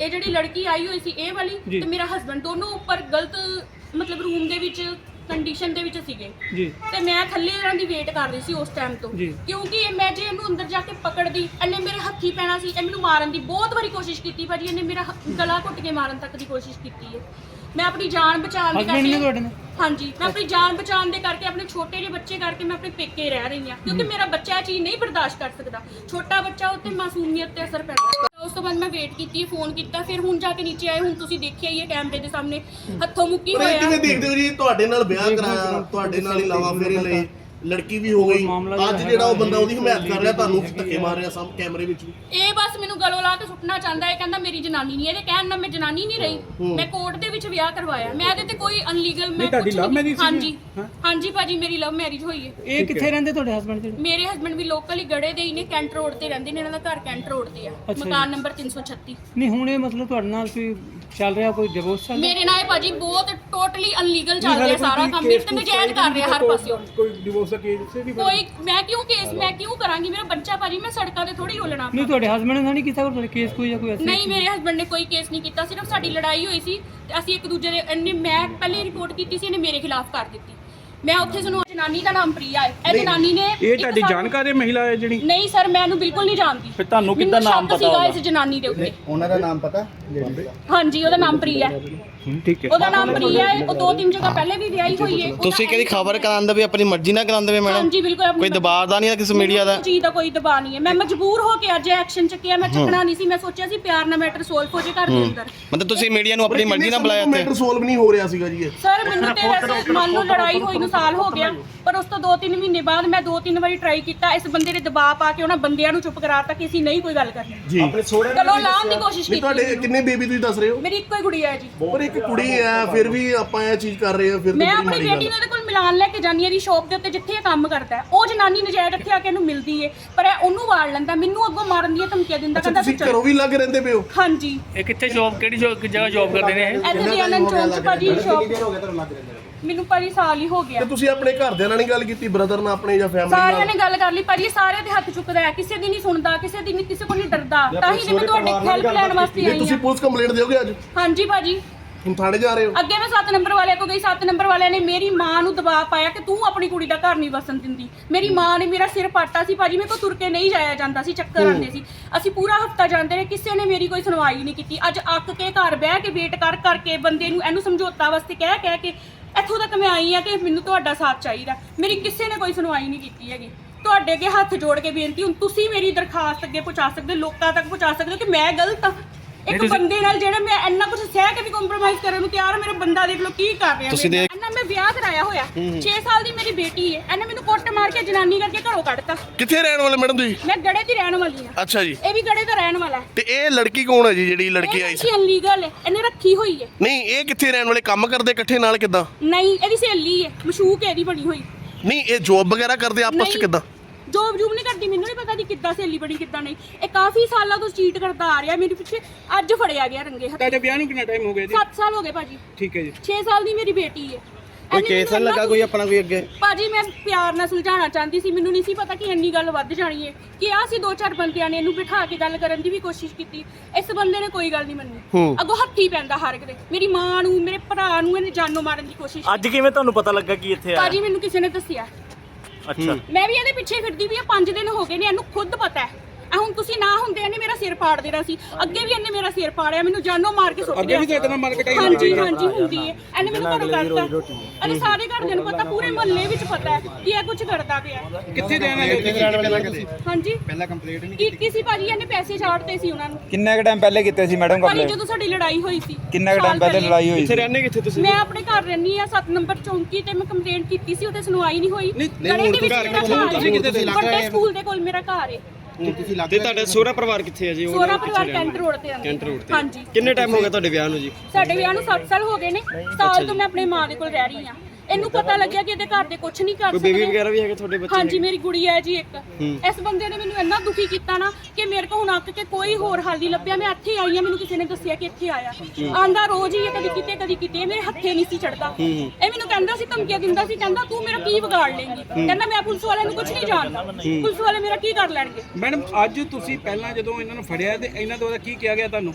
ਇਹ ਜਿਹੜੀ ਲੜਕੀ ਆਈ ਹੋਈ ਸੀ ਇਹ ਵਾਲੀ ਜੀ। ਤੇ ਮੇਰਾ ਹਸਬੰਡ ਦੋਨੋਂ ਉੱਪਰ ਗਲਤ ਮਤਲਬ ਰੂਮ ਦੇ ਵਿੱਚ ਕੰਡੀਸ਼ਨ ਦੇ ਵਿੱਚ ਸੀਗੇ। ਜੀ। ਤੇ ਮੈਂ ਥੱਲੇ ਇਹਨਾਂ ਦੀ ਵੇਟ ਕਰ ਰਹੀ ਸੀ ਉਸ ਟਾਈਮ ਤੋਂ। ਜੀ। ਕਿਉਂਕਿ ਇਹ ਮੈਂ ਜੇ ਇਹਨੂੰ ਅੰਦਰ ਜਾ ਕੇ ਪਕੜਦੀ ਇਹਨੇ ਮੇਰੇ ਹੱਥੀ ਪੈਣਾ ਸੀ ਇਹ ਮੈਨੂੰ ਮਾਰਨ ਦੀ ਬਹੁਤ ਵਾਰੀ ਕੋਸ਼ਿਸ਼ ਕੀਤੀ ਭਾਜੀ ਇਹਨੇ ਮੇਰਾ ਹ- ਗਲਾ ਘੁੱਟ ਕੇ ਮਾਰਨ ਤੱਕ ਦੀ ਕੋਸ਼ਿਸ਼ ਕੀਤੀ ਹੈ। ਮੈਂ ਆਪਣੀ ਜਾਨ ਬਚਾਉਣ ਦੇ ਹਸਬੰਡ ਨੇ ਤੁਹਾਡੇ ਨਾਲ? ਹਾਂਜੀ ਮੈਂ ਆਪਣੀ ਜਾਨ ਬਚਾਉਣ ਦੇ ਕਰਕੇ ਆਪਣੇ ਛੋਟੇ ਜਿਹੇ ਬੱਚੇ ਕਰਕੇ ਮੈਂ ਆਪਣੇ ਪੇਕੇ ਰਹਿ ਰਹੀ ਹਾਂ। ਕਿਉਂਕਿ ਮੇਰਾ ਬੱਚਾ ਇਹ ਚੀਜ਼ ਨਹੀਂ ਬਰਦਾਸ਼ਤ ਕਰ ਸਕਦਾ। ਛੋਟਾ ਬੱਚਾ ਉੱਤੇ ਮਾਸੂਮੀਅਤ ਤੇ ਅਸਰ ਪੈਂਦਾ। ਉਸ ਤੋਂ ਬਾਅਦ ਮੈਂ ਵੇਟ ਕੀਤੀ ਫੋਨ ਕੀਤਾ ਫਿਰ ਹੁਣ ਜਾ ਕੇ ਨੀਚੇ ਆਏ ਹੁਣ ਤੁਸੀਂ ਦੇਖਿਆ ਹੀ ਹੈ ਕੈਮਰੇ ਦੇ ਸਾਹਮਣੇ ਹੱਥੋਂ ਮੁੱਕੀ ਪਰ ਇਹ ਹੋਇਆ। ਕਿਵੇਂ ਦੇਖਦੇ ਹੋ ਜੀ? ਤੁਹਾਡੇ ਨਾਲ ਵਿਆਹ ਕਰਾਇਆ ਤੁਹਾਡੇ ਨਾਲ ਹੀ ਲਾਵਾ ਫੇਰੇ ਲਈ ਲੜਕੀ ਵੀ ਹੋ ਗਈ। ਅੱਜ ਜਿਹੜਾ ਉਹ ਬੰਦਾ ਉਹਦੀ ਹਮਾਇਤ ਕਰ ਰਿਹਾ ਤੁਹਾਨੂੰ ਧੱਕੇ ਮਾਰ ਰਿਹਾ ਸਾਹਮ ਕੈਮਰੇ ਵਿੱਚ। ਵੀ ਇਹ ਬਸ ਮੈਨੂੰ ਗਲੋਂ ਲਾ ਕੇ ਸੁੱਟਣਾ ਚਾਹੁੰਦਾ ਹੈ ਕਹਿੰਦਾ ਮੇਰੀ ਜਨਾਨੀ ਨਹੀਂ। ਇਹਦੇ ਕਹਿਣ ਨਾਲ ਮੈਂ ਜਨਾਨੀ ਨਹੀਂ ਰਹੀ। ਮੈਂ ਕੋਰਟ ਦੇ ਵਿੱਚ ਵਿਆਹ ਕਰਵਾਇਆ। ਮੈਂ ਇਹਦੇ ਤੇ ਕੋਈ ਅਨਲੀਗਲ ਮੈਂ ਤੁਹਾਡੀ ਨਹੀਂ- marriage ਸੀ? ਹਾਂਜੀ। ਹਾਂ। ਹਾਂਜੀ ਭਾਜੀ ਮੇਰੀ ਲਵ ਮੈਰਿਜ ਹੋਈ ਹੈ। ਇਹ ਕਿੱਥੇ ਰਹਿੰਦੇ ਤੁਹਾਡੇ ਹਸਬੰਡ ਜਿਹੜੇ? ਮੇਰੇ ਹਸਬੰਡ ਵੀ ਲੋਕਲ ਹੀ ਗੜੇ ਦੇ ਹੀ ਨੇ ਕੈਂਟ ਰੋਡ ਤੇ ਰਹਿੰਦੇ ਨੇ। ਇਹਨਾਂ ਦਾ ਘਰ ਕੈਂਟ ਰੋਡ ਤੇ ਆ। ਮਕਾਨ ਨੰਬਰ 336 ਨਹੀਂ ਹੁਣ ਇਹ ਮਤਲਬ ਤੁਹਾਡੇ ਨਾਲ ਕੋਈ ਚੱਲ ਰਿਹਾ ਕੋਈ ਡਿਵੋਰਸ ਚੱਲ ਮੇਰੇ ਨਾਲ ਇਹ ਭਾਜੀ ਬਹੁਤ ਟੋਟਲੀ ਅਨਲੀਗਲ ਚੱਲ ਰਿਹਾ ਸਾਰਾ ਕੰਮ। ਤੇ ਨਜਾਇਜ਼ ਕਰ ਰਿਹਾ ਹਰ ਪਾਸਿਓਂ। ਕੋਈ ਡਿਵੋਰਸ ਦਾ ਕੇਸ ਵੀ ਕੋਈ ਮੈਂ ਕਿਉਂ ਕੇਸ ਮੈਂ ਕਿਉਂ ਕਰਾਂਗੀ? ਮੇਰਾ ਬੱਚਾ ਭਾਜੀ ਮੈਂ ਸੜਕਾਂ ਤੇ ਥੋੜੀ ਰੋਲਣਾ ਨਹੀਂ ਤੁਹਾਡੇ ਹਸਬੰਡ ਨੇ ਤਾਂ ਨਹੀਂ ਕੀਤਾ ਕੋਈ ਤੁਹਾਡੇ ਕੇਸ ਕੋਈ ਜਾਂ ਕੋਈ ਐਸੀ ਨਹੀਂ ਮੇਰੇ ਹਸਬੰਡ ਨੇ ਕੋਈ ਕੇਸ ਨਹੀਂ ਕੀਤਾ ਸਿਰਫ ਸਾਡੀ ਲੜਾਈ ਹੋਈ ਸੀ ਤੇ ਅਸੀਂ ਇੱਕ ਦੂਜੇ ਦੇ ਇਹਨੇ ਮੈਂ ਪਹਿਲੇ ਰਿਪੋਰਟ ਕੀਤੀ ਸੀ ਇਹਨੇ ਮੇਰੇ ਖਿਲਾਫ ਕਰ ਦਿੱਤੀ। ਮੈਂ ਉੱਥੇ ਸਾਨੂੰ ਜਨਾਨੀ ਦਾ ਨਾਮ ਪ੍ਰਿਆ ਹੈ। ਇਹ ਜਨਾਨੀ ਨੇ ਇਹ ਇੱਕ ਤੁਹਾਡੀ ਸਾਨੂੰ- ਜਾਣਕਾਰੀ ਮਹਿਲਾ ਹੈ ਜਿਹੜੀ? ਨਹੀਂ ਸਰ ਮੈਂ ਇਹਨੂੰ ਬਿਲਕੁਲ ਨਹੀਂ ਜਾਣਦੀ। ਫਿਰ ਤੁਹਾਨੂੰ ਕਿੱਦਾਂ ਮੈਨੂੰ ਨਾਮ ਸ਼ੱਕ ਪਤਾ ਸੀਗਾ? ਇਸ ਜਨਾਨੀ ਦੇ ਉੱਤੇ। ਉਹਨਾਂ ਦਾ ਨਾਮ ਪਤਾ? ਲੇਡੀ ਦਾ ਹਾਂਜੀ ਉਹਦਾ ਨਾਮ ਪ੍ਰਿਆ ਹੈ। ਠੀਕ ਹੈ। ਉਹਦਾ ਨਾਮ ਪ੍ਰਿਆ ਹੈ। ਉਹ ਦੋ ਤਿੰਨ ਜਗ੍ਹਾ ਪਹਿਲੇ ਵੀ ਵਿਆਹੀ ਹੋਈ ਹੈ। ਤੁਸੀਂ ਕਿਹਦੀ ਖਬਰ ਕਰਾਉਂਦੇ ਵੀ ਆਪਣੀ ਮਰਜ਼ੀ ਨਾਲ ਕਰਾਉਂਦੇ ਵੀ ਮੈਡਮ? ਹਾਂਜੀ ਬਿਲਕੁਲ ਆਪਣੀ ਕੋਈ ਦਬਾਅ ਦਾ ਨਹੀਂ ਹੈ ਕਿਸੇ ਮੀਡੀਆ ਦਾ? ਜੀ ਦਾ ਕੋਈ ਦਬਾਅ ਨਹੀਂ ਹੈ। ਮੈਂ ਮਜਬੂਰ ਹੋ ਕੇ ਅੱਜ ਐਕਸ਼ਨ ਚੱਕਿਆ। ਮੈਂ ਚੱਕਣਾ ਨਹੀਂ ਸੀ। ਮੈਂ ਸੋਚਿਆ ਸੀ ਪਿਆਰ ਨਾਲ ਮੈਟਰ ਸੋਲਵ ਹੋ ਜੇ ਘਰ ਦੇ ਅੰਦਰ। ਮਤਲਬ ਤੁਸੀਂ ਮੀਡੀਆ ਨੂੰ ਆਪਣੀ ਮਰਜ਼ੀ ਨਾਲ ਬੁਲਾਇਆ ਮੈਟਰ ਇੱਥੇ? ਸੋਲਵ ਨਹੀਂ ਹੋ ਰਿਹਾ ਸੀਗਾ ਜੀ ਇਹ? ਸਰ ਮੈਨੂੰ ਤੇ ਵੈਸੇ ਮੰਨ ਲਓ ਲੜਾਈ ਹੋਈ ਨੂੰ ਸਾਲ ਹੋ ਗਿਆ। ਪਰ ਉਸ ਤੋਂ 2-3 ਮਹੀਨੇ ਬਾਅਦ ਮੈਂ 2-3 ਵਾਰੀ ਟਰਾਈ ਕੀਤਾ ਇਸ ਬੰਦੇ ਨੇ ਦਬਾਅ ਪਾ ਕੇ ਉਹਨਾਂ ਬੰਦਿਆਂ ਨੂੰ ਚੁੱਪ ਕਰਾਤਾ ਕਿ ਅਸੀਂ ਨਹੀਂ ਕੋਈ ਗੱਲ ਕਰਨੀ। ਜੀ। ਚਲੋ ਲਾਉਣ ਦੀ ਕੋਸ਼ਿਸ਼ ਨਹੀਂ ਤੁਹਾਡੇ ਕੀਤੀ ਕਿੰਨੇ ਬੇਬੀ ਤੁਸੀਂ ਦੱਸ ਰਹੇ ਹੋ? ਮੇਰੀ ਇੱਕੋ ਹੀ ਗੁੜੀਆ ਹੈ ਜੀ। ਪਰ ਇੱਕ ਕੁੜੀ ਹੈ ਫਿਰ ਵੀ ਆਪਾਂ ਇਹ ਚੀਜ਼ ਕਰ ਰਹੇ ਹਾਂ ਫਿਰ ਤਾਂ ਮੈਂ ਬੜੀ ਆਪਣੀ ਮਾੜੀ ਬੇਟੀ ਨੂੰ ਕੋਲ ਮਿਲਾਨ ਲੈ ਕੇ ਜਾਂਦੀ ਹਾਂ ਦੀ ਸ਼ੌਪ ਦੇ ਉੱਤੇ ਜਿੱਥੇ ਇਹ ਕੰਮ ਕਰਦਾ ਹੈ। ਉਹ ਜਨਾਨੀ ਨਜਾਇਜ਼ ਇੱਥੇ ਆ ਕੇ ਇਹਨੂੰ ਮਿਲਦੀ ਏ ਪਰ ਇਹ ਉਹਨੂੰ ਵਾੜ ਲੈਂਦਾ ਮੈਨੂੰ ਅੱਗੋਂ ਮਾਰਨ ਦੀਆਂ ਧਮਕੀਆਂ ਦਿੰਦਾ ਅੱਛਾ ਕਹਿੰਦਾ ਤੁਸੀਂ ਤੂੰ ਚੱਲ। ਘਰੋਂ ਵੀ ਲੱਗ ਰਹਿੰਦੇ ਪਏ ਹੋ? ਹਾਂਜੀ। ਇਹ ਕਿੱਥੇ ਜੌਬ ਕਿਹੜੀ ਜੌਬ ਜਗ੍ਹਾ ਜੌਬ ਕਰਦੇ ਨੇ ਇਹ? ਇੱਥੇ ਦੀ ਅਨੰਦ ਚੌਂਕ ਚ ਭਾਜੀ ਸ਼ੌਪ ਹੋ ਗਿਆ ਤੁਹਾਨੂੰ ਲੱਗ ਰਿਹਾ? ਮੈਨੂੰ ਭਾਜੀ ਸਾਲ ਹੀ ਹੋ ਗਿਆ। ਤੇ ਤੁਸੀਂ ਆਪਣੇ ਘਰਦਿਆਂ ਨਾਲ ਨਹੀਂ ਗੱਲ ਕੀਤੀ ਬ੍ਰਦਰ ਨਾਲ ਆਪਣੇ ਜਾਂ ਫੈਮਿਲੀ ਸਾਰਿਆਂ ਨਾਲ ਨੇ ਗੱਲ ਕਰ ਲਈ ਭਾਜੀ ਸਾਰਿਆਂ ਦੇ ਹੱਥ ਚੁੱਕਦਾ ਹੈ ਕਿਸੇ ਦੀ ਨਹੀਂ ਸੁਣਦਾ ਕਿਸੇ ਦੀ ਨਹੀਂ ਕਿਸੇ ਕੋਲ ਨਹੀਂ ਡਰਦਾ। ਤਾਂ ਹੀ ਤੇ ਮੈਂ ਤੁਹਾਡੇ ਹੈਲਪ ਲੈਣ ਵਾਸਤੇ ਜੇ ਆਈ ਤੁਸੀਂ ਹਾਂ। ਪੁਲਿਸ ਕੰਪਲੇਂਟ ਦਿਓਗੇ ਅੱਜ? ਹਾਂਜੀ ਭਾਜੀ। ਹੁਣ ਥਾਣੇ ਜਾ ਰਹੇ ਹੋ? ਅੱਗੇ ਮੈਂ 7 ਨੰਬਰ ਵਾਲਿਆਂ ਕੋਲ ਗਈ 7 ਨੰਬਰ ਵਾਲਿਆਂ ਨੇ ਮੇਰੀ ਮਾਂ ਨੂੰ ਦਬਾਅ ਪਾਇਆ ਕਿ ਤੂੰ ਆਪਣੀ ਕੁੜੀ ਦਾ ਘਰ ਨਹੀਂ ਵਸਣ ਦਿੰਦੀ। ਮੇਰੀ ਮਾਂ ਨੇ ਮੇਰਾ ਸਿਰ ਪਾਟਾ ਸੀ ਭਾਜੀ ਮੇਰੇ ਕੋਲ ਤੁਰ ਕੇ ਨਹੀਂ ਜਾਇਆ ਜਾਂਦਾ ਸੀ ਚੱਕਰ ਆਉਂਦੇ ਸੀ। ਅਸੀਂ ਪੂਰਾ ਹਫਤਾ ਜਾਂਦੇ ਰਹੇ ਕਿਸੇ ਨੇ ਮੇਰੀ ਕੋਈ ਸੁਣਵਾਈ ਨਹੀਂ ਕੀਤੀ। ਅੱਜ ਅੱਕ ਕੇ ਘਰ ਬਹਿ ਕੇ ਵੇਟ ਕਰ ਕਰਕੇ ਬੰਦੇ ਨੂੰ ਇਹਨੂੰ ਸਮਝੌਤਾ ਵਾਸਤੇ ਕਹਿ ਕਹਿ ਕੇ ਇੱਥੋਂ ਤੱਕ ਮੈਂ ਆਈ ਆ ਕਿ ਮੈਨੂੰ ਤੁਹਾਡਾ ਸਾਥ ਚਾਹੀਦਾ। ਮੇਰੀ ਕਿਸੇ ਨੇ ਕੋਈ ਸੁਣਵਾਈ ਨਹੀਂ ਕੀਤੀ ਹੈਗੀ। ਤੁਹਾਡੇ ਅੱਗੇ ਹੱਥ ਜੋੜ ਕੇ ਬੇਨਤੀ ਹੁਣ ਤੁਸੀਂ ਮੇਰੀ ਦਰਖਾਸਤ ਅੱਗੇ ਪਹੁੰਚਾ ਸਕਦੇ ਹੋ, ਲੋਕਾਂ ਤੱਕ ਪਹੁੰਚਾ ਸਕਦੇ ਹੋ ਕਿ ਮੈਂ ਗਲਤ ਹਾਂ। ਇੱਕ ਬੰਦੇ ਨਾਲ ਜਿਹੜਾ ਮੈਂ ਇੰਨਾ ਕੁਝ ਸਹਿ ਕੇ ਵੀ ਕੰਪਰੋਮਾਈਜ਼ ਕਰਨ ਨੂੰ ਤਿਆਰ ਹਾਂ, ਮੇਰਾ ਬੰਦਾ ਦੇਖ ਲਓ ਕੀ ਕਰ ਰਿਹਾ ਤੁਸੀਂ ਮੇਰੇ ਦੇਖ- ਨਾਲ। ਇਹਨਾਂ ਮੈਂ ਵਿਆਹ ਕਰਾਇਆ ਹੋਇਆ। 6 ਸਾਲ ਦੀ ਮੇਰੀ ਬੇਟੀ ਹੈ। ਇਹਨੇ ਮੈਨੂੰ ਕੁੱਟ ਮਾਰ ਕੇ ਜਨਾਨੀ ਕਰਕੇ ਘਰੋਂ ਕੱਢਤਾ। ਕਿੱਥੇ ਰਹਿਣ ਵਾਲੇ ਮੈਡਮ ਤੁਸੀਂ? ਮੈਂ ਗੜੇ ਦੀ ਰਹਿਣ ਵਾਲੀ ਹਾਂ। ਅੱਛਾ ਜੀ। ਇਹ ਵੀ ਗੜੇ ਦਾ ਰਹਿਣ ਵਾਲਾ ਹੈ। ਤੇ ਇਹ ਲੜਕੀ ਕੌਣ ਹੈ ਜੀ ਜਿਹੜੀ ਲੜਕੀ ਆਈ ਸੀ? ਇਹ ਅਨਲੀਗਲ ਹੈ। ਇਹਨੇ ਰੱਖੀ ਹੋਈ ਹੈ। ਨਹੀਂ ਇਹ ਕਿੱਥੇ ਰਹਿਣ ਵਾਲੇ? ਕੰਮ ਕਰਦੇ ਇਕੱਠੇ ਨਾਲ ਕਿੱਦਾਂ? ਨਹੀਂ ਇਹਦੀ ਸਹੇਲੀ ਹੈ। ਮਸ਼ੂਕ ਹੈ ਇਹਦੀ ਬਣੀ ਹੋਈ। ਨਹੀਂ ਇਹ ਜੋਬ ਵਗੈਰਾ ਕਰਦੇ ਆਪਸ ਚ ਨਹੀਂ। ਕਿੱਦਾਂ? ਜੋਬ ਜੂਬ ਨਹੀਂ ਕਰਦੀ ਮੈਨੂੰ ਨਹੀਂ ਪਤਾ ਦੀ ਕਿੱਦਾਂ ਸਹੇਲੀ ਬਣੀ ਕਿੱਦਾਂ ਨਹੀਂ। ਇਹ ਕਾਫੀ ਸਾਲਾਂ ਤੋਂ ਚੀਟ ਕਰਦਾ ਆ ਰਿਹਾ ਮੇਰੇ ਪਿੱਛੇ ਅੱਜ ਫੜਿਆ ਗਿਆ ਰੰਗੇ ਹੱਥ। ਤੁਹਾਡੇ ਵਿਆਹ ਨੂੰ ਕਿੰਨਾ ਟਾਈਮ ਹੋ ਗਿਆ ਜੀ? 7 ਸਾਲ ਹੋ ਗਏ ਭਾਜੀ। ਠੀਕ ਹੈ ਜੀ। 6 ਸਾਲ ਦੀ ਮੇਰੀ ਬੇਟੀ ਹੈ ਕੋਈ ਕੇਸ ਲੱਗਾ ਕੋਈ ਆਪਣਾ ਕੋਈ ਅੱਗੇ? ਭਾਜੀ ਮੈਂ ਪਿਆਰ ਨਾਲ ਸੁਲਝਾਉਣਾ ਚਾਹੁੰਦੀ ਸੀ ਮੈਨੂੰ ਨਹੀਂ ਸੀ ਪਤਾ ਕਿ ਇੰਨੀ ਗੱਲ ਵੱਧ ਜਾਣੀ ਹੈ ਕਿ ਆ ਸੀ ਦੋ ਚਾਰ ਬੰਦਿਆਂ ਨੇ ਇਹਨੂੰ ਬਿਠਾ ਕੇ ਗੱਲ ਕਰਨ ਦੀ ਵੀ ਕੋਸ਼ਿਸ਼ ਕੀਤੀ। ਇਸ ਬੰਦੇ ਨੇ ਕੋਈ ਗੱਲ ਨਹੀਂ ਮੰਨੀ। ਅੱਗੋਂ ਹੱਥੀ ਪੈਂਦਾ ਹਰ ਇੱਕ ਦੇ। ਮੇਰੀ ਮਾਂ ਨੂੰ ਮੇਰੇ ਭਰਾ ਨੂੰ ਇਹਨੇ ਜਾਨੋਂ ਮਾਰਨ ਦੀ ਕੋਸ਼ਿਸ਼ ਅੱਜ ਕਿਵੇਂ ਤੁਹਾਨੂੰ ਪਤਾ ਲੱਗਾ ਕਿ ਇੱਥੇ ਆ ਭਾਜੀ ਮੈਨੂੰ ਕਿਸੇ ਨੇ ਦੱਸਿਆ। ਅੱਛਾ। ਮੈਂ ਵੀ ਇਹਦੇ ਪਿੱਛੇ ਫਿਰਦੀ ਵੀ ਆ 5 ਦਿਨ ਹੋ ਗਏ ਨੇ, ਇਹਨੂੰ ਖੁਦ ਪਤਾ ਹੈ। ਆ ਹੁਣ ਤੁਸੀਂ ਨਾ ਹੁੰਦੇ ਇਹਨੇ ਮੇਰਾ ਸਿਰ ਪਾੜ ਦੇਣਾ ਸੀ। ਅੱਗੇ ਵੀ ਇਹਨੇ ਮੇਰਾ ਸਿਰ ਪਾੜਿਆ ਮੈਨੂੰ ਜਾਨੋਂ ਮਾਰ ਕੇ ਸੁੱਟ ਅੱਗੇ ਵੀ ਤੁਹਾਡੇ ਨਾਲ ਮਾਰ ਕਟਾਈ ਹਾਂਜੀ ਹਾਂਜੀ ਹੁੰਦੀ ਹੈ ਇਹਨੇ ਮੈਨੂੰ ਘਰੋਂ ਕੱਢਤਾ। ਅਰੇ ਸਾਰੇ ਘਰਦਿਆਂ ਨੂੰ ਪਤਾ ਪੂਰੇ ਮੁਹੱਲੇ ਵਿੱਚ ਪਤਾ ਹੈ ਕਿ ਇਹ ਕੁਝ ਕਰਦਾ ਪਿਆ ਕਿੱਥੇ ਰਹਿਣਾ ਹੈ ਹਾਂਜੀ। ਪਹਿਲਾਂ ਕੰਪਲੀਟ ਨਹੀਂ ਕੀਤੀ। ਸੀ ਭਾਜੀ? ਇਹਨੇ ਪੈਸੇ ਛਾੜਤੇ ਸੀ ਉਹਨਾਂ ਨੂੰ। ਕਿੰਨੇ ਕ ਟਾਈਮ ਪਹਿਲੇ ਕੀਤੇ ਸੀ ਮੈਡਮ ਭਾਜੀ ਕੰਪਲੇਂਟ ਜਦੋਂ ਸਾਡੀ ਲੜਾਈ ਹੋਈ ਸੀ। ਕਿੰਨੇ ਕ ਟਾਈਮ ਪਹਿਲੇ ਲੜਾਈ ਹੋਈ ਸੀ? ਰਹਿੰਦੇ ਕਿੱਥੇ ਤੁਸੀਂ? ਮੈਂ ਆਪਣੇ ਘਰ ਰਹਿੰਦੀ ਆ 7 ਨੰਬਰ ਚੌਂਕੀ ਤੇ ਮੈਂ ਕੰਪਲੇਂਟ ਕੀਤੀ ਸੀ ਉਹਦੇ ਸੁਣਵਾਈ ਨਹੀਂ ਹੋਈ। ਨਹੀਂ, ਦੇ ਵਿੱਚ ਘਰ ਕਿੱਥੇ? ਤੁਸੀਂ ਸਕੂਲ ਦੇ ਕੋਲ ਮੇਰਾ ਘਰ ਹੈ। ਤੁਸੀਂ ਲੱਗ ਤੇ ਤੁਹਾਡਾ ਸੋਹਰਾ ਪਰਿਵਾਰ ਕਿੱਥੇ ਹੈ ਜੀ? ਉਹ ਸੋਨਾ ਪਰਿਵਾਰ ਕੈਂਟ ਰੋਡ ਤੇ ਆਉਂਦਾ ਕੈਂਟ ਰੋਡ ਤੇ। ਹਾਂਜੀ। ਕਿੰਨੇ ਟਾਈਮ ਹੋ ਗਿਆ ਤੁਹਾਡੇ ਵਿਆਹ ਨੂੰ ਜੀ? ਸਾਡੇ ਵਿਆਹ ਨੂੰ 7 ਸਾਲ ਹੋ ਗਏ ਨੇ। ਸਾਲ ਤੋਂ ਮੈਂ ਆਪਣੇ ਮਾਂ ਦੇ ਕੋਲ ਰਹਿ ਰਹੀ ਹਾਂ। ਇਹਨੂੰ ਪਤਾ ਲੱਗਿਆ ਕਿ ਇਹਦੇ ਘਰ ਦੇ ਕੁਝ ਨਹੀਂ ਕਰ ਕੋਈ ਬੇਬੀ ਸਕਦੇ। ਵਗੈਰਾ ਵੀ ਹੈਗੇ ਤੁਹਾਡੇ ਬੱਚੇ ਹਾਂਜੀ ਮੇਰੀ ਗੁੜੀਆ ਹੈ ਜੀ ਇੱਕ। ਇਸ ਬੰਦੇ ਨੇ ਮੈਨੂੰ ਇੰਨਾ ਦੁਖੀ ਕੀਤਾ ਨਾ ਕਿ ਮੇਰੇ ਕੋਲ ਹੁਣ ਅੱਕ ਕੇ ਕੋਈ ਹੋਰ ਹੱਲ ਨਹੀਂ ਲੱਭਿਆ। ਮੈਂ ਇੱਥੇ ਆਈ ਹਾਂ ਮੈਨੂੰ ਕਿਸੇ ਨੇ ਦੱਸਿਆ ਕਿ ਇੱਥੇ ਆਇਆ। ਆਂਦਾ ਰੋਜ਼ ਹੀ ਇਹ ਕਦੀ ਕਿਤੇ ਕਦੀ ਕਿਤੇ ਮੇਰੇ ਹੱਥੇ ਨਹੀਂ ਸੀ ਚੜਦਾ। ਇਹ ਮੈਨੂੰ ਕਹਿੰਦਾ ਸੀ ਧਮਕੀਆਂ ਦਿੰਦਾ ਸੀ ਕਹਿੰਦਾ ਤੂੰ ਮੇਰਾ ਕੀ ਵਿਗਾੜ ਲੇਂਗੀ ਕਹਿੰਦਾ ਮੈਂ ਪੁਲਿਸ ਵਾਲਿਆਂ ਨੂੰ ਕੁਝ ਨਹੀਂ ਜਾਣਦਾ। ਪੁਲਿਸ ਵਾਲੇ ਮੇਰਾ ਕੀ ਕਰ ਲੈਣਗੇ? ਮੈਡਮ ਅੱਜ ਤੁਸੀਂ ਪਹਿਲਾਂ ਜਦੋਂ ਇਹਨਾਂ ਨੂੰ ਫੜਿਆ ਤੇ ਇਹਨਾਂ ਦੁਆਰਾ ਕੀ ਕਿਹਾ ਗਿਆ ਤੁਹਾਨੂੰ?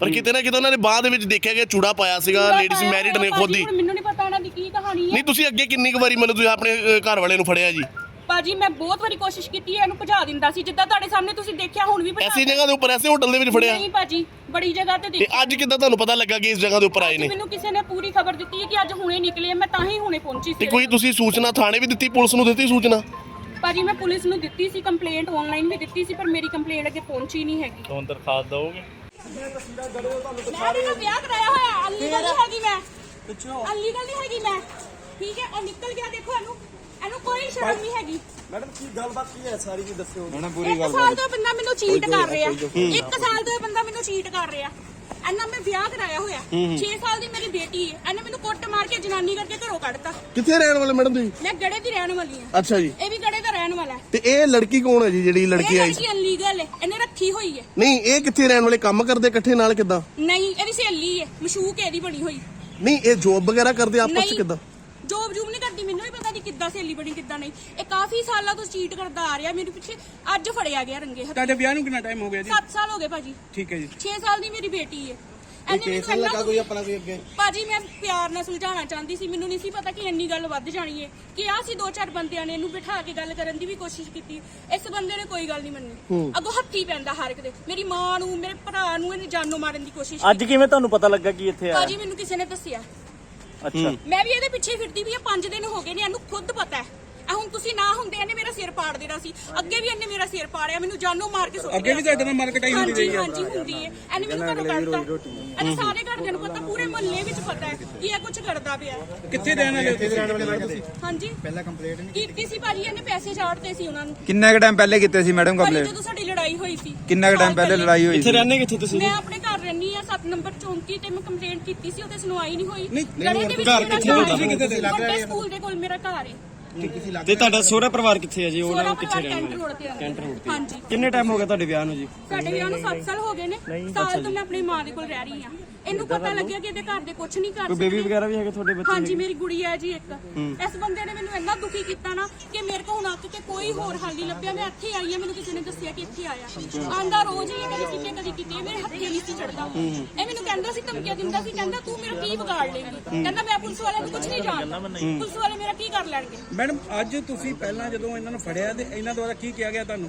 ਪਰ ਕਿਤੇ ਨਾ ਕਿਤੇ ਉਹਨਾਂ ਨੇ ਬਾਹ ਦੇ ਵਿੱਚ ਦੇਖਿਆ ਗਿਆ ਚੂੜਾ ਪਾਇਆ ਸੀਗਾ ਲੇਡੀਜ਼ ਮੈਰਿਡ ਨੇ ਖੁਦ ਹੀ। ਹੁਣ ਮੈਨੂੰ ਨਹੀਂ ਪਤਾ ਉਹਨਾਂ ਦੀ ਕੀ ਕਹਾਣੀ ਹੈ। ਨਹੀਂ ਤੁਸੀਂ ਅੱਗੇ ਕਿੰਨੀ ਕੁ ਵਾਰੀ ਮਤਲਬ ਤੁਸੀਂ ਆਪਣੇ ਅ, ਘਰ ਵਾਲੇ ਨੂੰ ਫੜਿਆ ਜੀ? ਭਾਜੀ ਮੈਂ ਬਹੁਤ ਵਾਰੀ ਕੋਸ਼ਿਸ਼ ਕੀਤੀ ਹੈ ਇਹਨੂੰ ਭਜਾ ਦਿੰਦਾ ਸੀ। ਜਿੱਦਾਂ ਤੁਹਾਡੇ ਸਾਹਮਣੇ ਤੁਸੀਂ ਦੇਖਿਆ ਹੁਣ ਵੀ ਭਜਾ ਐਸੀ ਜਗ੍ਹਾ ਦੇ ਉੱਪਰ ਐਸੇ ਹੋਟਲ ਦੇ ਵਿੱਚ ਫੜਿਆ। ਨਹੀਂ ਭਾਜੀ ਬੜੀ ਜਗ੍ਹਾ ਤੇ ਤੇ ਦੇਖਿਆ। ਅੱਜ ਕਿੱਦਾਂ ਤੁਹਾਨੂੰ ਪਤਾ ਲੱਗਾ ਕਿ ਇਸ ਜਗ੍ਹਾ ਦੇ ਉੱਪਰ ਆਏ ਨੇ? ਮੈਨੂੰ ਕਿਸੇ ਨੇ ਪੂਰੀ ਖਬਰ ਦਿੱਤੀ ਹੈ ਕਿ ਅੱਜ ਹੁਣੇ ਨਿਕਲੇ ਆ, ਮੈਂ ਤਾਂ ਹੀ ਹੁਣੇ ਪਹੁੰਚੀ ਤੇ ਸੀ ਕੋਈ ਤੁਸੀਂ ਸੂਚਨਾ ਥਾਣੇ ਵੀ ਦਿੱਤੀ ਪੁਲਿਸ ਨੂੰ ਦਿੱਤੀ ਸੂਚਨਾ? ਭਾਜੀ ਮੈਂ ਪੁਲਿਸ ਨੂੰ ਦਿੱਤੀ ਸੀ ਕੰਪਲੇਂਟ ਆਨਲਾਈਨ ਵੀ ਦਿੱਤੀ ਸੀ ਪਰ ਮੇਰੀ ਕੰਪਲੇਂਟ ਅੱਗੇ ਪਹੁੰਚੀ ਨਹੀਂ ਹੈਗੀ। ਤੋਂ ਦਰਖਾਸਤ ਦਓਗੇ ਮੈਂ ਵੀ ਵਿਆਹ ਕਰਾਇਆ ਹੋਇਆ ਅਲੀਗਲ ਨਹੀਂ ਹੈਗੀ ਮੈਂ। ਅਲੀਗਲ ਨਹੀਂ ਹੈਗੀ ਮੈਂ। ਠੀਕ ਹੈ ਉਹ ਨਿਕਲ ਗਿਆ ਦੇਖੋ ਇਹਨੂੰ। ਇਹਨੂੰ ਕੋਈ ਸ਼ਰਮ ਨਹੀਂ ਹੈਗੀ। ਮੈਡਮ ਕੀ ਗੱਲਬਾਤ ਕੀ ਹੈ? ਸਾਰੀ ਜੀ ਦੱਸਿਓ। ਇੱਕ ਸਾਲ ਤੋਂ ਇਹ ਬੰਦਾ ਮੈਨੂੰ ਚੀਟ ਕਰ ਰਿਹਾ। ਇੱਕ ਸਾਲ ਤੋਂ ਇਹ ਬੰਦਾ ਮੈਨੂੰ ਚੀਟ ਕਰ ਰਿਹਾ। ਇਹਨਾਂ ਮੈਂ ਵਿਆਹ ਕਰਾਇਆ ਹੋਇਆ। 6 ਸਾਲ ਦੀ ਮੇਰੀ ਬੇਟੀ ਹੈ ਇਹਨੇ ਮੈਨੂੰ ਕੁੱਟ ਮਾਰ ਕੇ ਜਨਾਨੀ ਕਰਕੇ ਘਰੋਂ ਕੱਢਤਾ। ਕਿੱਥੇ ਰਹਿਣ ਵਾਲੇ ਮੈਡਮ ਤੁਸੀਂ? ਮੈਂ ਗੜੇ ਦੀ ਰਹਿਣ ਵਾਲੀ ਹਾਂ ਅੱਛਾ ਜੀ। ਇਹ ਵੀ ਗੜੇ ਦਾ ਰਹਿਣ ਵਾਲਾ ਹੈ ਤੇ ਇਹ ਲੜਕੀ ਕੌਣ ਹੈ ਜੀ ਜਿਹੜੀ ਲੜਕੀ ਇਹ ਆਈ? ਲੜਕੀ ਅਨਲੀਗਲ ਹੈ ਇਹਨੇ ਰੱਖੀ ਹੋਈ ਹੈ ਨਹੀਂ ਇਹ ਕਿੱਥੇ ਰਹਿਣ ਵਾਲੇ? ਕੰਮ ਕਰਦੇ ਇਕੱਠੇ ਨਾਲ ਕਿੱਦਾਂ? ਨਹੀਂ ਇਹਦੀ ਸਹੇਲੀ ਹੈ ਮਸ਼ੂਕ ਇਹਦੀ ਬਣੀ ਹੋਈ। ਨਹੀਂ ਇਹ ਜੋਬ ਵਗੈਰਾ ਕਰਦੇ ਆਪਸ ਚ ਨਹੀਂ। ਕਿੱਦਾਂ? ਜੋਬ ਜੂਬ ਨਹੀਂ ਕਰਦੀ ਮੈਨੂੰ ਵੀ ਪਤਾ ਕਿੱਦਾਂ ਸਹੇਲੀ ਬਣੀ ਕਿੱਦਾਂ ਨਹੀਂ। ਇਹ ਕਾਫੀ ਸਾਲਾਂ ਤੋਂ ਚੀਟ ਕਰਦਾ ਆ ਰਿਹਾ ਮੇਰੇ ਪਿੱਛੇ ਅੱਜ ਫੜਿਆ ਗਿਆ ਰੰਗੇ ਹੱਥ। ਤੁਹਾਡੇ ਵਿਆਹ ਨੂੰ ਕਿੰਨਾ ਟਾਈਮ ਹੋ ਗਿਆ ਜੀ? 7 ਸਾਲ ਹੋ ਗਏ ਭਾਜੀ। ਠੀਕ ਹੈ ਜੀ। 6 ਸਾਲ ਦੀ ਮੇਰੀ ਬੇਟੀ ਹੈ ਲੱਗਾ ਕੋਈ ਆਪਣਾ ਕੋਈ ਅੱਗੇ। ਭਾਜੀ ਮੈਂ ਪਿਆਰ ਨਾਲ ਸੁਲਝਾਉਣਾ ਚਾਹੁੰਦੀ ਸੀ ਮੈਨੂੰ ਨਹੀਂ ਸੀ ਪਤਾ ਕਿ ਇੰਨੀ ਗੱਲ ਵੱਧ ਜਾਣੀ ਹੈ ਕਿ ਆ ਸੀ ਦੋ ਚਾਰ ਬੰਦਿਆਂ ਨੇ ਇਹਨੂੰ ਬਿਠਾ ਕੇ ਗੱਲ ਕਰਨ ਦੀ ਵੀ ਕੋਸ਼ਿਸ਼ ਕੀਤੀ। ਇਸ ਬੰਦੇ ਨੇ ਕੋਈ ਗੱਲ ਨਹੀਂ ਮੰਨੀ। ਅੱਗੋਂ ਹੱਥੀ ਪੈਂਦਾ ਹਰ ਇੱਕ ਦੇ। ਮੇਰੀ ਮਾਂ ਨੂੰ ਮੇਰੇ ਭਰਾ ਨੂੰ ਇਹਨੇ ਜਾਨੋਂ ਮਾਰਨ ਦੀ ਕੋਸ਼ਿਸ਼ ਅੱਜ ਕਿਵੇਂ ਤੁਹਾਨੂੰ ਪਤਾ ਲੱਗਾ ਕਿ ਇੱਥੇ ਆਇਆ? ਭਾਜੀ ਮੈਨੂੰ ਕਿਸੇ ਨੇ ਦੱਸਿਆ। ਅੱਛਾ। ਮੈਂ ਵੀ ਇਹਦੇ ਪਿੱਛੇ ਫਿਰਦੀ ਵੀ ਆ 5 ਦਿਨ ਹੋ ਗਏ ਨੇ ਇਹਨੂੰ ਖੁਦ ਪਤਾ ਹੈ। ਆ ਹੁਣ ਤੁਸੀਂ ਨਾ ਹੁੰਦੇ ਇਹਨੇ ਮੇਰਾ ਸਿਰ ਪਾੜ ਦੇਣਾ ਸੀ। ਅੱਗੇ ਵੀ ਇਹਨੇ ਮੇਰਾ ਸਿਰ ਪਾੜਿਆ ਮੈਨੂੰ ਜਾਨੋਂ ਮਾਰ ਕੇ ਸੁੱਟ ਅੱਗੇ ਵੀ ਤੁਹਾਡੇ ਨਾਲ ਮਾਰਕਟਾਈ ਹੁੰਦੀ ਰਹੀ ਹੈ ਹਾਂਜੀ ਹੁੰਦੀ ਹੈ। ਇਹਨੇ ਮੈਨੂੰ ਘਰੋਂ ਕੱਢਤਾ। ਇਹਨੇ ਸਾਰੇ ਘਰਦਿਆਂ ਨੂੰ ਪਤਾ ਪੂਰੇ ਮੁਹੱਲੇ ਵਿੱਚ ਪਤਾ ਹੈ ਕਿ ਇਹ ਕੁਝ ਕਰਦਾ ਪਿਆ ਕਿੱਥੇ ਰਹਿਣ ਵਾਲੇ ਹੋ ਤੁਸੀਂ? ਹਾਂਜੀ। ਪਹਿਲਾਂ ਕੰਪਲੀਟ ਨਹੀਂ ਕੀਤੀ। ਸੀ ਭਾਜੀ ਇਹਨੇ ਪੈਸੇ ਛਾੜਤੇ ਸੀ ਉਹਨਾਂ ਨੂੰ। ਕਿੰਨਾ ਕੁ ਟਾਈਮ ਪਹਿਲੇ ਕੀਤੇ ਸੀ ਮੈਡਮ ਕੰਪਲੇਂਟ ਜਦੋਂ ਸਾਡੀ ਲੜਾਈ ਹੋਈ ਸੀ। ਕਿੰਨਾ ਕੁ ਟਾਈਮ ਪਹਿਲੇ ਲੜਾਈ ਹੋਈ ਇੱਥੇ ਸੀ? ਰਹਿੰਦੇ ਕਿੱਥੇ ਤੁਸੀਂ? ਮੈਂ ਆਪਣੇ ਰਹਿਣੀ ਆ 7 ਨੰਬਰ ਚੌਂਕੀ ਤੇ ਮੈਂ ਕੰਪਲੇਂਟ ਕੀਤੀ ਸੀ ਉਹਤੇ ਸੁਣਵਾਈ ਨਹੀਂ ਹੋਈ। ਨਹੀਂ, ਘਰ ਕਿੱਥੇ ਲੱਗ ਸਕੂਲ ਦੇ ਕੋਲ ਮੇਰਾ ਘਰ ਹੈ। ਤੇ ਤੁਹਾਡਾ ਸਹੁਰਾ ਪਰਿਵਾਰ ਕਿੱਥੇ ਹੈ ਜੀ? ਉਹਨਾਂ ਕਿੱਥੇ ਪਰਿਵਾਰ ਰਹਿਣ ਕੈਂਟ ਰੋਡ ਤੇ ਹਾਂਜੀ। ਕਿੰਨੇ ਟਾਈਮ ਹੋ ਗਿਆ ਤੁਹਾਡੇ ਵਿਆਹ ਨੂੰ ਜੀ? ਸਾਡੇ ਵਿਆਹ ਨੂੰ 7 ਸਾਲ ਹੋ ਗਏ ਨੇ। ਸਾਲ ਤੋਂ ਮੈਂ ਆਪਣੀ ਮਾਂ ਦੇ ਕੋਲ ਰਹਿ ਰਹੀ ਆ ਇਹਨੂੰ ਪਤਾ ਲੱਗਿਆ ਕਿ ਇਹਦੇ ਘਰ ਦੇ ਕੁਝ ਨਹੀਂ ਕਰ ਕੋਈ ਬੇਬੀ ਵਗੈਰਾ ਵੀ ਹੈਗੇ ਤੁਹਾਡੇ ਬੱਚੇ ਹਾਂਜੀ ਮੇਰੀ ਗੁੜੀ ਹੈ ਜੀ ਇੱਕ। ਇਸ ਬੰਦੇ ਨੇ ਮੈਨੂੰ ਇੰਨਾ ਦੁਖੀ ਕੀਤਾ ਨਾ ਕਿ ਮੇਰੇ ਕੋਲ ਹੁਣ ਅੱਕ ਕੇ ਕੋਈ ਹੋਰ ਹੱਲ ਨਹੀਂ ਲੱਭਿਆ। ਮੈਂ ਇੱਥੇ ਆਈ ਆ ਮੈਨੂੰ ਕਿਸੇ ਨੇ ਦੱਸਿਆ ਕਿ ਇੱਥੇ ਆਇਆ। ਆਂਦਾ ਰੋਜ਼ ਹੀ ਇਹ ਕਦੀ ਕਿਤੇ ਕਦੀ ਕਿਤੇ ਮੇਰੇ ਹੱਥੇ ਨਹੀਂ ਸੀ ਚੜਦਾ। ਇਹ ਮੈਨੂੰ ਕਹਿੰਦਾ ਸੀ ਧਮਕੀਆਂ ਦਿੰਦਾ ਸੀ ਕਹਿੰਦਾ ਤੂੰ ਮੇਰਾ ਕੀ ਵਿਗਾੜ ਲੇਂਗੀ? ਕਹਿੰਦਾ ਮੈਂ ਪੁਲਿਸ ਵਾਲਿਆਂ ਨੂੰ ਕੁਝ ਨਹੀਂ ਜਾਣਦਾ। ਪੁਲਿਸ ਵਾਲੇ ਮੇਰਾ ਕੀ ਕਰ ਲੈਣਗੇ? ਮੈਡਮ, ਅੱਜ ਤੁਸੀਂ ਪਹਿਲਾਂ ਜਦੋਂ ਇਹਨਾਂ ਨੂੰ ਫੜਿਆ ਤੇ ਇਹਨਾਂ ਦੁਆਰਾ ਕੀ ਕਿਹਾ ਗਿਆ ਤੁਹਾਨੂੰ?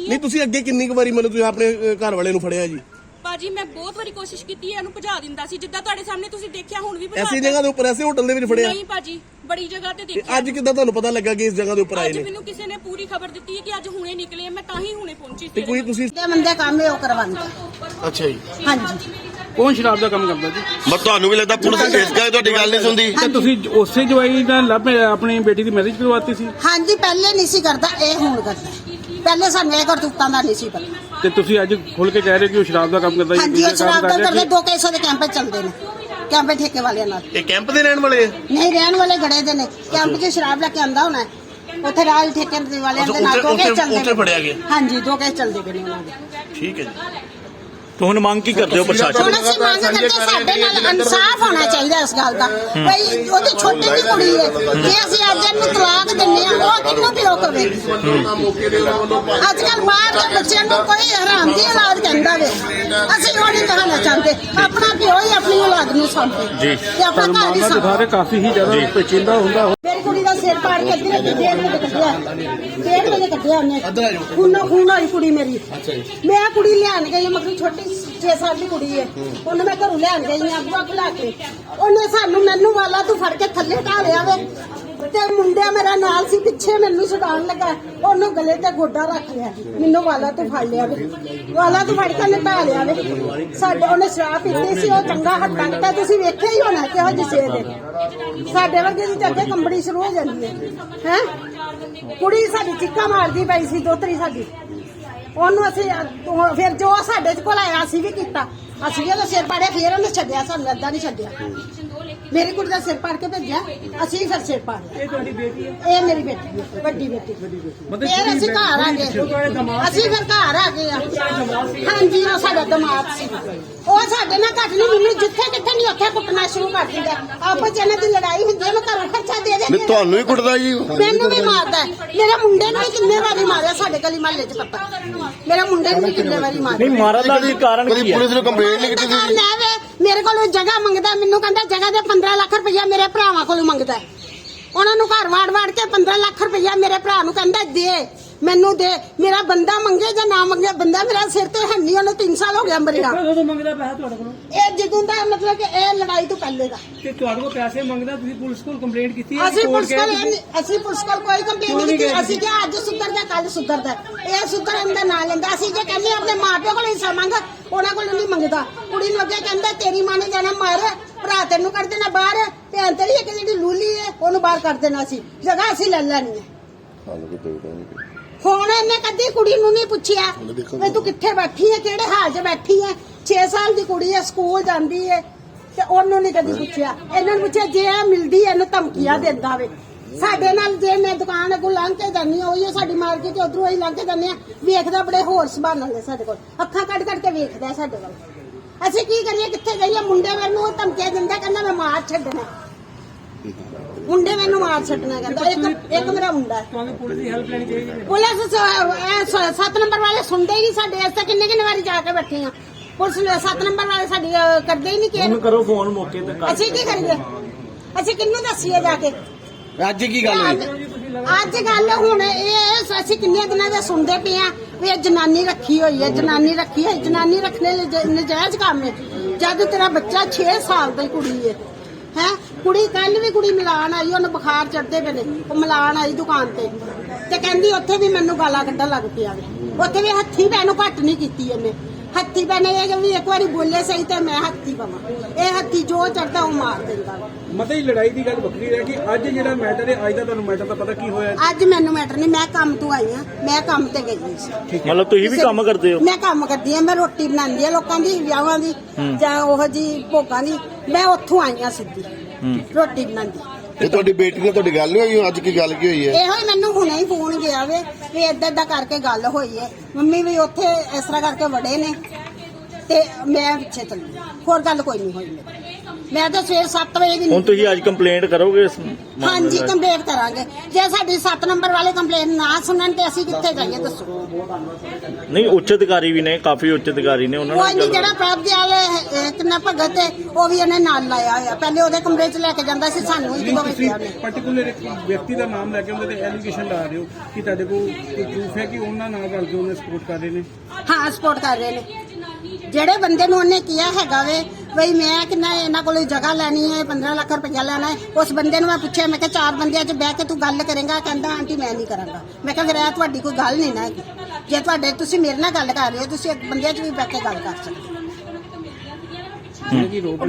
ਨਹੀਂ ਤੁਸੀਂ ਅੱਗੇ ਕਿੰਨੀ ਕੁ ਵਾਰੀ ਮਤਲਬ ਤੁਸੀਂ ਆਪਣੇ ਘਰ ਵਾਲੇ ਨੂੰ ਫੜਿਆ ਜੀ? ਭਾਜੀ ਮੈਂ ਬਹੁਤ ਵਾਰੀ ਕੋਸ਼ਿਸ਼ ਕੀਤੀ ਹੈ ਇਹਨੂੰ ਭਜਾ ਦਿੰਦਾ ਸੀ। ਜਿੱਦਾਂ ਤੁਹਾਡੇ ਸਾਹਮਣੇ ਤੁਸੀਂ ਦੇਖਿਆ ਹੁਣ ਵੀ ਭਜਾ ਐਸੀ ਜਗ੍ਹਾ ਦੇ ਉੱਪਰ ਐਸੇ ਹੋਟਲ ਦੇ ਵਿੱਚ ਫੜਿਆ? ਨਹੀਂ ਭਾਜੀ ਬੜੀ ਜਗ੍ਹਾ ਤੇ ਤੇ ਦੇਖਿਆ। ਅੱਜ ਕਿੱਦਾਂ ਤੁਹਾਨੂੰ ਪਤਾ ਲੱਗਾ ਕਿ ਇਸ ਜਗ੍ਹਾ ਦੇ ਉੱਪਰ ਆਏ ਅੱਜ ਨੇ? ਮੈਨੂੰ ਕਿਸੇ ਨੇ ਪੂਰੀ ਖਬਰ ਦਿੱਤੀ ਹੈ ਕਿ ਅੱਜ ਹੁਣੇ ਨਿਕਲੇ ਆ, ਮੈਂ ਤਾਂ ਹੀ ਹੁਣੇ ਪਹੁੰਚੀ ਤੇ ਕੋਈ ਤੁਸੀਂ ਦੇ ਬੰਦੇ ਕੰਮ ਹੈ ਉਹ ਕਰਵਾਉਂਦੇ। ਅੱਛਾ ਜੀ। ਹਾਂਜੀ ਕੌਣ ਸ਼ਰਾਬ ਦਾ ਕੰਮ ਕਰਦਾ ਜੀ? ਬਸ ਤੁਹਾਨੂੰ ਵੀ ਲੱਗਦਾ ਪੁਲਿਸ ਇਸ ਗੱਲ ਤੁਹਾਡੀ ਗੱਲ ਨਹੀਂ ਸੁਣਦੀ। ਤੇ ਤੁਸੀਂ ਉਸੇ ਜਵਾਈ ਨਾਲ ਲੱਭ ਆਪਣੀ ਬੇਟੀ ਦੀ ਮੈਰਿਜ ਕਰਵਾਤੀ ਸੀ? ਹਾਂਜੀ ਪਹਿਲੇ ਨਹੀਂ ਸੀ ਕਰਦਾ ਇਹ ਹੁਣ ਕਰਦਾ। ਪਹਿਲੇ ਸਾਨੂੰ ਇਹ ਕਰਤੂਤਾਂ ਦਾ ਨਹੀਂ ਸੀ ਪਤਾ। ਤੇ ਤੁਸੀਂ ਅੱਜ ਖੁੱਲ ਕੇ ਕਹਿ ਰਹੇ ਕਿ ਉਹ ਸ਼ਰਾਬ ਦਾ ਕੰਮ ਕਰਦਾ ਹਾਂਜੀ ਉਹ ਸ਼ਰਾਬ ਦਾ ਕਰਦੇ ਦੋ ਕੇਸਾਂ ਦੇ ਕੈਂਪ ਚੱਲਦੇ ਨੇ। ਕੈਂਪ ਠੇਕੇ ਵਾਲਿਆਂ ਨਾਲ। ਇਹ ਕੈਂਪ ਦੇ ਰਹਿਣ ਵਾਲੇ ਆ? ਨਹੀਂ ਰਹਿਣ ਵਾਲੇ ਗੜੇ ਦੇ ਨੇ। ਕੈਂਪ 'ਚ ਸ਼ਰਾਬ ਲੈ ਕੇ ਆਂਦਾ ਹੋਣਾ। ਉੱਥੇ ਰਾਜ ਠੇਕੇ ਦੇ ਵਾਲਿਆਂ ਦੇ ਨਾਲ ਦੋ ਕੇਸ ਉੱਥੇ- ਚੱਲਦੇ ਫੜਿਆ ਗਿਆ। ਹਾਂਜੀ ਦੋ ਕੇਸ ਚੱਲਦੇ ਪਏ ਨੇ ਉਹਨਾਂ ਦੇ ਠੀਕ ਹੈ ਜੀ। ਤਾਂ ਹੁਣ ਮੰਗ ਕੀ ਕਰਦੇ ਹੋ ਪ੍ਰਸ਼ਾਸਨ? ਹੁਣ ਅਸੀਂ ਮੰਗ ਕਰਦੇ ਸਾਡੇ ਨਾਲ ਇਨਸਾਫ ਹੋਣਾ ਚਾਹੀਦਾ ਇਸ ਗੱਲ ਦਾ। ਬਈ ਉਹਦੀ ਛੋਟੀ ਜਿਹੀ ਕੁੜੀ ਹੈ ਜੇ ਅਸੀਂ ਅੱਜ ਇਹਨੂੰ ਤਲਾਕ ਦਿੰਨੇ ਆ ਉਹ ਕਿੰਨੂੰ ਪਿਓ ਕਵੇ? ਅੱਜ ਕੱਲ ਬਾਹਰ ਦੇ ਬੱਚਿਆਂ ਨੂੰ ਕੋਈ ਹਰਾਮ ਦੀ ਔਲਾਦ ਕਹਿੰਦਾ ਵੇ। ਅਸੀਂ ਉਹ ਨਹੀਂ ਕਹਣਾ ਚਾਹੁੰਦੇ। ਆਪਣਾ ਪਿਓ ਹੀ ਆਪਣੀ ਔਲਾਦ ਨੂੰ ਸਾਂਭੇ ਤੇ ਆਪਣਾ ਘਰ ਹੀ ਸਾਂਭੇ ਕਾਫੀ ਹੀ ਜ਼ਿਆਦਾ ਪੇਚੀਦਾ ਹੁੰਦਾ। ਕੁੜੀ ਦਾ ਸਿਰ ਪਾੜ ਕੇ ਅੱਧੇ ਰਾਤੀ ਡੇਢ ਵਜੇ ਕੱਢਿਆ। ਡੇਢ ਵਜੇ ਕੱਢਿਆ ਉਹਨੇ। ਖੂਨੋ ਖੂਨ ਹੋਈ ਕੁੜੀ ਮੇਰੀ। ਮੈਂ ਕੁੜੀ ਲਿਆਣ ਗਈ ਮਗਰ ਛੋਟੀ 6 ਸਾਲ ਦੀ ਕੁੜੀ ਹੈ। ਉਹਨੂੰ ਮੈਂ ਘਰੋਂ ਲੈਣ ਗਈ ਆ ਅੱਗੋਂ ਖਿਲਾ ਕੇ। ਉਹਨੇ ਸਾਨੂੰ ਮੈਨੂੰ ਵਾਲਾ ਤੂੰ ਫੜ ਕੇ ਥੱਲੇ ਢਾ ਲਿਆ ਵੇ। ਤੇ ਮੁੰਡਾ ਮੇਰਾ ਨਾਲ ਸੀ, ਪਿੱਛੇ ਮੈਨੂੰ ਛਡਾਉਣ ਲੱਗਾ। ਉਹਨੂੰ ਗਲੇ ਤੇ ਗੋਡਾ ਰੱਖ ਲਿਆ ਮੈਨੂੰ ਵਾਲਾ ਤੂੰ ਫੜ ਲਿਆ ਵੇ। ਵਾਲਾ ਤੂੰ ਫੜ ਕੇ ਉਹਨੇ ਲਿਆ ਵੇ। ਸਾਡੇ ਉਹਨੇ ਸ਼ਰਾਬ ਪੀਤੀ ਸੀ, ਉਹ ਚੰਗਾ ਹੱਟਾ ਕਿਤਾ ਤੁਸੀਂ ਵੇਖਿਆ ਹੀ ਹੋਣਾ ਕਿਹੋ ਜਿਹੇ ਸੇਰ ਹੈ। ਸਾਡੇ ਵਰਗੇ ਦੀ ਤਾਂ ਅੱਗੇ ਕੰਬੜੀ ਸ਼ੁਰੂ ਹੋ ਜਾਂਦੀ ਹੈ। ਹੈ? ਕੁੜੀ ਸਾਡੀ ਚੀਕਾਂ ਮਾਰਦੀ ਪਈ ਸੀ, ਦੋਤਰੀ ਸਾਡੀ। ਉਹਨੂੰ ਅਸੀਂ ਫਿਰ ਜੋ ਸਾਡੇ ਕੋਲ ਆਇਆ, ਅਸੀਂ ਵੀ ਕੀਤਾ। ਅਸੀਂ ਉਹਦਾ ਸਿਰ ਪਾੜਿਆ ਫਿਰ ਉਹਨੇ ਛੱਡਿਆ ਸਾਨੂੰ ਅੱਧਾ ਨਹੀਂ ਛੱਡਿਆ। ਮੇਰੀ ਕੁੜੀ ਦਾ ਸਿਰ ਪਾੜ ਕੇ ਭੇਜਿਆ ਅਸੀਂ ਫਿਰ ਸਿਰ ਪਾੜਿਆ ਇਹ ਤੁਹਾਡੀ ਬੇਟੀ ਹੈ? ਇਹ ਮੇਰੀ ਬੇਟੀ ਹੈ ਵੱਡੀ ਬੇਟੀ। ਮਤਲਬ ਫਿਰ ਅਸੀਂ ਘਰ ਆ ਗਏ। ਅਸੀਂ ਫਿਰ ਘਰ ਆ ਗਏ ਆ। ਹਾਂਜੀ ਉਹ ਸਾਡਾ ਦਮਾਦ ਸੀ। ਉਹ ਸਾਡੇ ਨਾਲ ਘੱਟ ਨਹੀਂ ਮੈਨੂੰ ਜਿੱਥੇ ਕਿੱਥੇ ਨਹੀਂ ਉੱਥੇ ਕੁੱਟਣਾ ਸ਼ੁਰੂ ਕਰ ਦਿੰਦਾ। ਆਪਸ ਚ ਇਹਨਾਂ ਦੀ ਲੜਾਈ ਹੁੰਦੀ ਹੈ ਮੈਂ ਘਰੋਂ ਖਰਚਾ ਦੇ ਦੇ ਨਹੀਂ ਤੁਹਾਨੂੰ ਹੀ ਕੁੱਟਦਾ ਜੀ। ਉਹ? ਮੈਨੂੰ ਵੀ ਮਾਰਦਾ ਹੈ। ਮੇਰੇ ਮੁੰਡੇ ਨੂੰ ਵੀ ਕਿੰਨੇ ਵਾਰੀ ਮਾਰਿਆ ਸਾਡੇ ਗਲੀ ਮਹੱਲੇ 'ਚ ਪਤਾ ਮੇਰੇ ਮੁੰਡੇ ਨੂੰ ਵੀ ਕਿੰਨੇ ਵਾਰੀ ਮਾਰਿਆ। ਨਹੀਂ ਮਾਰਨ ਦਾ ਵੀ ਕਾਰਨ ਕਦੀ ਕੀ ਹੈ? ਪੁਲਿਸ ਨੂੰ ਕੰਪਲੇਂਟ ਨਹੀਂ ਕੀਤੀ ਲੈ ਵੇ ਮੇਰੇ ਕੋਲੋਂ ਜਗ੍ਹਾ ਮੰਗਦਾ ਮੈਨੂੰ ਕਹਿੰਦਾ ਜਗ੍ਹਾ ਦੇ 15 ਲੱਖ ਰੁਪਇਆ ਮੇਰੇ ਭਰਾਵਾਂ ਕੋਲੋਂ ਮੰਗਦਾ। ਉਹਨਾਂ ਨੂੰ ਘਰ ਵਾੜ ਵਾੜ ਕੇ 15 ਲੱਖ ਰੁਪਇਆ ਮੇਰੇ ਭਰਾ ਨੂੰ ਕਹਿੰਦਾ ਦੇ ਮੈਨੂੰ ਦੇ ਮੇਰਾ ਬੰਦਾ ਮੰਗੇ ਜਾਂ ਨਾ ਮੰਗੇ ਬੰਦਾ ਮੇਰਾ ਸਿਰ ਤੇ ਹੈ ਨਹੀਂ ਉਹਨੂੰ 3 ਸਾਲ ਹੋ ਗਿਆ ਮਰਿਆ ਕਦੋਂ ਮੰਗਦਾ ਪੈਸਾ ਤੁਹਾਡੇ ਕੋਲੋਂ? ਇਹ ਜਦੋਂ ਦਾ ਮਤਲਬ ਕਿ ਇਹ ਲੜਾਈ ਤੋਂ ਪਹਿਲੇ ਦਾ। ਤੇ ਤੁਹਾਡੇ ਕੋਲ ਪੈਸੇ ਮੰਗਦਾ ਤੁਸੀਂ ਪੁਲਿਸ ਕੋਲ ਕੰਪਲੇਂਟ ਕੀਤੀ ਹੈ ਅਸੀਂ ਪੁਲਿਸ ਕੋਲ? ਇਹ ਅਸੀਂ ਪੁਲਿਸ ਕੋਲ ਕੋਈ ਕੰਪਲੇਂਟ ਨਹੀਂ ਕੀਤੀ। ਅਸੀਂ ਕਿਹਾ ਅੱਜ ਸੁਧਰਦਾ ਕੱਲ ਸੁਧਰਦਾ ਇਹ ਸੁਧਰਨ ਦਾ ਨਾਂ ਲੈਂਦਾ। ਅਸੀਂ ਜੇ ਕਹਿੰਦੇ ਆਪਣੇ ਮਾਪਿਓ ਕੋਲ ਹਿੱਸਾ ਮੰਗ ਉਹਨਾਂ ਕੋਲ ਨਹੀਂ ਮੰਗਦਾ। ਕੁੜੀ ਨੂੰ ਅੱਗੇ ਕਹਿੰਦਾ ਤੇਰੀ ਮਾਂ ਨੇ ਜਾਣਾ ਮਾਰ ਭਰਾ ਤੈਨੂੰ ਕੱਢ ਦੇਣਾ ਬਾਹਰ ਭੈਣ ਤੇਰੀ ਇੱਕ ਜਿਹੜੀ ਲੂਲੀ ਹੈ ਉਹਨੂੰ ਬਾਹਰ ਕੱਢ ਦੇਣਾ ਸੀ। ਜਗ੍ਹਾ ਅਸੀਂ ਲੈ ਲੈਣੀ ਹੈ। ਹੁਣ ਇਹਨੇ ਕਦੀ ਕੁੜੀ ਨੂੰ ਨਹੀਂ ਪੁੱਛਿਆ ਵੀ ਤੂੰ ਕਿੱਥੇ ਬੈਠੀ ਹੈ ਕਿਹੜੇ ਹਾਲ 'ਚ ਬੈਠੀ ਹੈ 6 ਸਾਲ ਦੀ ਕੁੜੀ ਹੈ ਸਕੂਲ ਜਾਂਦੀ ਹੈ ਤੇ ਉਹਨੂੰ ਨਹੀਂ ਕਦੀ ਪੁੱਛਿਆ। ਇਹਨਾਂ ਨੂੰ ਪੁੱਛਿਆ ਜੇ ਇਹ ਮਿਲਦੀ ਹੈ ਇਹਨੂੰ ਧਮਕੀਆਂ ਦਿੰਦਾ ਵੇ। ਸਾਡੇ ਨਾਲ ਜੇ ਮੈਂ ਦੁਕਾਨ ਅੱਗੋਂ ਲੰਘ ਕੇ ਜਾਂਦੀ ਹਾਂ ਉਹੀ ਸਾਡੀ ਮਾਰਕੀਟ ਉਧਰੋਂ ਹੀ ਲੰਘ ਕੇ ਜਾਂਦੇ ਆ ਵੇਖਦਾ ਬੜੇ ਹੋਰ ਸੁਭਾਅ ਨਾਲ ਸਾਡੇ ਕੋਲ। ਅੱਖਾਂ ਕੱਢ ਕੱਢ ਕੇ ਵੇਖਦਾ ਸਾਡੇ ਵੱਲ ਅਸੀਂ ਕੀ ਕਰੀਏ ਕਿੱਥੇ ਜਾਈਏ? ਮੁੰਡੇ ਮੈਨੂੰ ਉਹ ਧਮਕੀਆਂ ਦਿੰਦਾ ਕਹਿੰਦਾ ਮੈਂ ਮਾਰ ਛੱਡਣਾ। ਮੁੰਡੇ ਮੈਨੂੰ ਮਾਰ ਛੱਡਣਾ ਕਹਿੰਦਾ। ਇੱਕ ਇੱਕ ਮੇਰਾ ਮੁੰਡਾ ਹੈ। ਤੁਹਾਨੂੰ ਪੁਲਿਸ ਦੀ ਹੈਲਪ ਲੈਣੀ ਚਾਹੀਦੀ ਹੈ। ਪੁਲਿਸ ਸ- ਇਹ ਸ- ਸੱਤ ਨੰਬਰ ਵਾਲੇ ਸੁਣਦੇ ਹੀ ਨਹੀਂ ਸਾਡੇ ਅਸੀਂ ਤਾਂ ਕਿੰਨੇ ਕਿੰਨੇ ਵਾਰੀ ਜਾ ਕੇ ਬੈਠੇ ਆ ਪੁਲਿਸ ਨੇ ਸੱਤ ਨੰਬਰ ਵਾਲੇ ਸਾਡੀ ਅਹ, ਕਰਦੇ ਹੀ ਨਹੀਂ ਕੇਅਰ ਕਰੋ ਫੋਨ ਮੌਕੇ ਤੇ ਕਰ ਅਸੀਂ ਕੀ ਕਰੀਏ? ਅਸੀਂ ਕਿੰਨੂੰ ਦੱਸੀਏ ਜਾ ਕੇ? ਅੱਜ ਕੀ ਗੱਲ ਹੋਈ? ਅੱਜ ਗੱਲ ਹੁਣ ਇਹ ਅਸੀਂ ਕਿੰਨੇ ਦਿਨਾਂ ਦੇ ਸੁਣਦੇ ਪਏ ਆ ਵੀ ਇਹ ਜਨਾਨੀ ਰੱਖੀ ਹੋਈ ਹੈ ਜਨਾਨੀ ਰੱਖੀ ਹੈ। ਜਨਾਨੀ ਰੱਖਣੇ ਨਜਾਇਜ਼ ਕੰਮ ਹੈ। ਜਦ ਤੇਰਾ ਬੱਚਾ 6 ਸਾਲ ਦੀ ਕੁੜੀ ਹੈ ਹੈ? ਕੁੜੀ ਕੱਲ ਵੀ ਕੁੜੀ ਮਿਲਾਨ ਆਈ ਉਹਨੂੰ ਬੁਖਾਰ ਚੜਦੇ ਪਏ ਨੇ। ਉਹ ਮਿਲਾਨ ਆਈ ਦੁਕਾਨ ਤੇ। ਤੇ ਕਹਿੰਦੀ ਉੱਥੇ ਵੀ ਮੈਨੂੰ ਗਾਲਾਂ ਕੱਢਣ ਲੱਗ ਪਿਆ ਵੇ। ਉੱਥੇ ਵੀ ਹੱਥੀ ਪੈਨੂੰ ਘੱਟ ਨਹੀਂ ਕੀਤੀ ਇਹਨੇ। ਹੱਥੀ ਪੈਨੇ ਇਹ ਵੀ ਇੱਕ ਵਾਰੀ ਬੋਲੇ ਸਹੀ ਤੇ ਮੈਂ ਹੱਥੀ ਪਵਾਂ। ਇਹ ਹੱਥੀ ਜੋ ਚੜਦਾ ਉਹ ਮਾਰ ਦਿੰਦਾ। ਮਤਲਬ ਇਹ ਲੜਾਈ ਦੀ ਗੱਲ ਵੱਖਰੀ ਹੈ ਕਿ ਅੱਜ ਜਿਹੜਾ ਮੈਟਰ ਹੈ ਅੱਜ ਦਾ ਤੁਹਾਨੂੰ ਮੈਟਰ ਦਾ ਪਤਾ ਕੀ ਹੋਇਆ? ਅੱਜ ਮੈਨੂੰ ਮੈਟਰ ਨਹੀਂ ਮੈਂ ਕੰਮ ਤੋਂ ਆਈ ਆ ਮੈਂ ਕੰਮ ਤੇ ਗਈ ਸੀ। ਮਤਲਬ ਤੁਸੀਂ ਵੀ ਕੰਮ ਕਰਦੇ ਹੋ? ਮੈਂ ਕੰਮ ਕਰਦੀ ਆ ਮੈਂ ਰੋਟੀ ਬਣਾਉਂਦੀ ਆ ਲੋਕਾਂ ਦੀ ਵਿਆਹਾਂ ਦੀ ਜਾਂ ਉਹ ਜੀ ਭੋਗਾਂ ਦੀ। ਮੈਂ ਉੱਥੋਂ ਆਈ ਆ ਸਿੱਧੀ। ਰੋਟੀ ਬਣਾਉਂਦੀ। ਇਹ ਤੁਹਾਡੀ ਬੇਟੀ ਨਾਲ ਤੁਹਾਡੀ ਗੱਲ ਨਹੀਂ ਹੋਈ ਅੱਜ ਕੀ ਗੱਲ ਕੀ ਹੋਈ ਹੈ? ਇਹੋ ਹੀ ਮੈਨੂੰ ਹੁਣੇ ਹੀ ਫੋਨ ਗਿਆ ਵੇ ਵੀ ਏਦਾਂ ਏਦਾਂ ਕਰਕੇ ਗੱਲ ਹੋਈ ਹੈ। ਮੰਮੀ ਵੀ ਉੱਥੇ ਇਸ ਤਰ੍ਹਾਂ ਕਰਕੇ ਵੜੇ ਨੇ ਤੇ ਮੈਂ ਪਿੱਛੇ ਚੱਲੀ। ਹੋਰ ਗੱਲ ਕੋਈ ਨਹੀਂ ਹੋਈ ਮੇਰੀ। ਮੈਂ ਤਾਂ ਸਵੇਰ 7 ਵਜੇ ਦੀ ਹੁਣ ਤੁਸੀਂ ਅੱਜ ਕੰਪਲੇਂਟ ਕਰੋਗੇ ਇਸ ਮਾਮਲੇ ਹਾਂਜੀ ਦਾ? ਕੰਪਲੇਂਟ ਕਰਾਂਗੇ। ਜੇ ਸਾਡੀ 7 ਨੰਬਰ ਵਾਲੇ ਕੰਪਲੇਂਟ ਨਾ ਸੁਣਨ ਤੇ ਅਸੀਂ ਕਿੱਥੇ ਜਾਈਏ ਦੱਸੋ। ਨਹੀਂ ਉੱਚ ਅਧਿਕਾਰੀ ਵੀ ਨੇ ਕਾਫੀ ਉੱਚ ਅਧਿਕਾਰੀ ਨੇ ਉਹਨਾਂ ਕੋਈ ਨਾਲ ਨਹੀਂ ਗੱਲ- ਜਿਹੜਾ ਪ੍ਰਭ ਦੇ ਵਾਲੇ ਕਿੰਨਾ ਭਗਤ ਹੈ ਉਹ ਵੀ ਇਹਨੇ ਨਾਲ ਲਾਇਆ ਹੋਇਆ। ਪਹਿਲੇ ਉਹਦੇ ਕਮਰੇ 'ਚ ਲੈ ਕੇ ਜਾਂਦਾ ਸੀ ਸਾਨੂੰ ਇੱਕ ਦੋ ਤੁਸੀਂ ਉਹਨੇ ਪਾਰਟਿਕੂਲਰ ਇੱਕ ਵਿਅਕਤੀ ਦਾ ਨਾਮ ਲੈ ਕੇ ਉਹਦੇ ਤੇ ਐਲੀਗੇਸ਼ਨ ਲਾ ਰਹੇ ਹੋ ਕਿ ਤੁਹਾਡੇ ਕੋਲ ਕੋਈ ਪ੍ਰੂਫ ਹੈ ਕਿ ਉਹਨਾਂ ਨਾਲ ਰਲ ਕੇ ਉਹਨੇ ਸਪੋਰਟ ਕਰ ਰਹੇ ਨੇ? ਹਾਂ ਸਪੋਰਟ ਕਰ ਰਹੇ ਨੇ। ਜਿਹੜੇ ਬੰਦੇ ਨੂੰ ਉਹਨੇ ਕਿਹਾ ਹੈਗਾ ਵੇ ਬਈ ਮੈਂ ਕਿੰਨਾ ਇਹਨਾਂ ਕੋਲੋਂ ਜਗ੍ਹਾ ਲੈਣੀ ਹੈ 15 ਲੱਖ ਰੁਪਇਆ ਲੈਣਾ ਹੈ। ਉਸ ਬੰਦੇ ਨੂੰ ਮੈਂ ਪੁੱਛਿਆ ਮੈਂ ਕਿਹਾ ਚਾਰ ਬੰਦਿਆਂ 'ਚ ਬਹਿ ਕੇ ਤੂੰ ਗੱਲ ਕਰੇਗਾ ਕਹਿੰਦਾ ਆਂਟੀ ਮੈਂ ਨਹੀਂ ਕਰਾਂਗਾ। ਮੈਂ ਕਿਹਾ ਫਿਰ ਇਹ ਤੁਹਾਡੀ ਕੋਈ ਗੱਲ ਨਹੀਂ ਨਾ ਹੈਗੀ। ਜੇ ਤੁਹਾਡੇ ਤੁਸੀਂ ਮੇਰੇ ਨਾਲ ਗੱਲ ਕਰ ਰਹੇ ਹੋ ਤੁਸੀਂ ਇੱਕ ਬੰਦਿਆਂ 'ਚ ਵੀ ਬਹਿ ਕੇ ਗੱਲ ਕਰ ਸਕਦੇ ਹੋ।